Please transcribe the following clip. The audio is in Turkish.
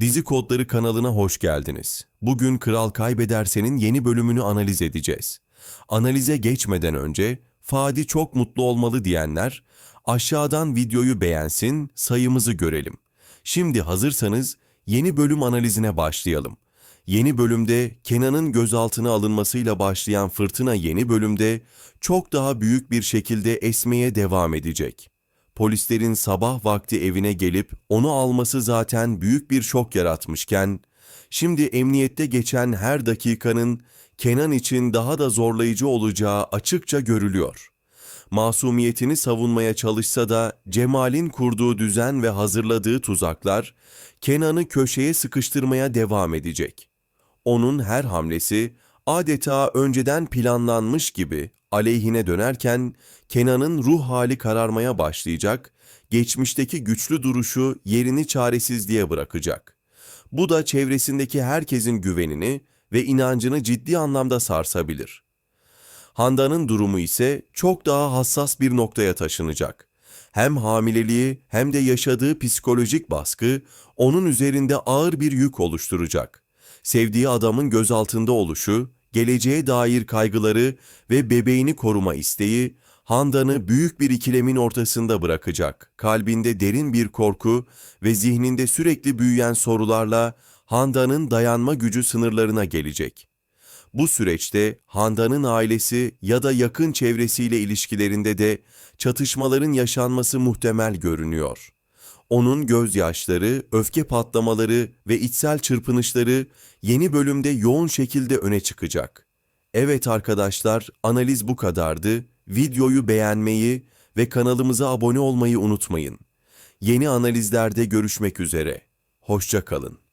Dizi Kodları kanalına hoş geldiniz. Bugün Kral Kaybedersen'in yeni bölümünü analiz edeceğiz. Analize geçmeden önce Fadi çok mutlu olmalı diyenler aşağıdan videoyu beğensin, sayımızı görelim. Şimdi hazırsanız yeni bölüm analizine başlayalım. Yeni bölümde Kenan'ın gözaltına alınmasıyla başlayan fırtına yeni bölümde çok daha büyük bir şekilde esmeye devam edecek. Polislerin sabah vakti evine gelip onu alması zaten büyük bir şok yaratmışken, şimdi emniyette geçen her dakikanın Kenan için daha da zorlayıcı olacağı açıkça görülüyor. Masumiyetini savunmaya çalışsa da Cemal'in kurduğu düzen ve hazırladığı tuzaklar Kenan'ı köşeye sıkıştırmaya devam edecek. Onun her hamlesi adeta önceden planlanmış gibi aleyhine dönerken Kenan'ın ruh hali kararmaya başlayacak, geçmişteki güçlü duruşu yerini çaresizliğe bırakacak. Bu da çevresindeki herkesin güvenini ve inancını ciddi anlamda sarsabilir. Handan'ın durumu ise çok daha hassas bir noktaya taşınacak. Hem hamileliği hem de yaşadığı psikolojik baskı onun üzerinde ağır bir yük oluşturacak. Sevdiği adamın gözaltında oluşu, geleceğe dair kaygıları ve bebeğini koruma isteği Handan'ı büyük bir ikilemin ortasında bırakacak. Kalbinde derin bir korku ve zihninde sürekli büyüyen sorularla Handan'ın dayanma gücü sınırlarına gelecek. Bu süreçte Handan'ın ailesi ya da yakın çevresiyle ilişkilerinde de çatışmaların yaşanması muhtemel görünüyor. Onun gözyaşları, öfke patlamaları ve içsel çırpınışları yeni bölümde yoğun şekilde öne çıkacak. Evet arkadaşlar, analiz bu kadardı. Videoyu beğenmeyi ve kanalımıza abone olmayı unutmayın. Yeni analizlerde görüşmek üzere. Hoşça kalın.